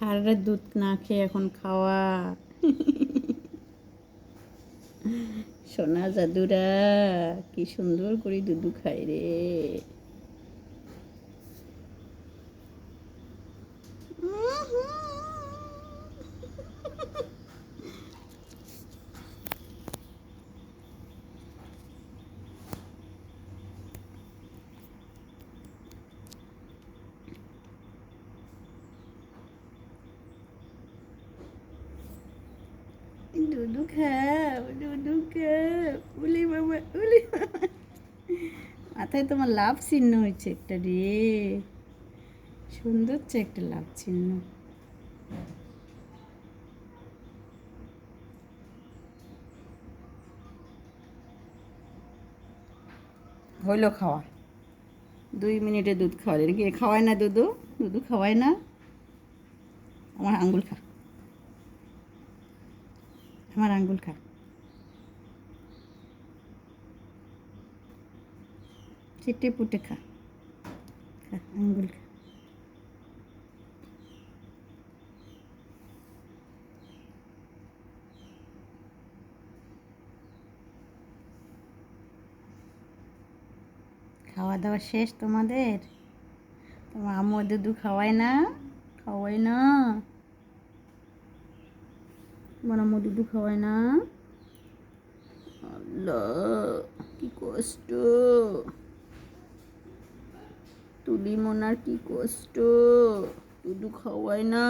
সারা দুধ না খেয়ে এখন খাওয়া। সোনা জাদুরা কি সুন্দর করে দুধু খায় রে। দুধু খাও দুধু খাও উলি বাবা উলি বাবা মাথায় তোমার লাভ চিহ্ন হয়েছে একটা রে সুন্দর হচ্ছে একটা লাভ চিহ্ন হইল খাওয়া। দুই মিনিটে দুধ খাওয়ালে নাকি খাওয়ায় না দুধু? দুধু খাওয়ায় না। আমার আঙ্গুল খা আমার আঙ্গুল খা। চেটে পুটে খা। খা, আঙ্গুল খা। খাওয়া দাওয়া শেষ তোমাদের? তোমার আম্মু দুধু খাওয়ায় না? খাওয়ায় না? তোমার আম্মু দুধু খাওয়ায় না আল্লাহ কি কষ্ট তুলি মোনার কি কষ্ট দুধু খাওয়ায় না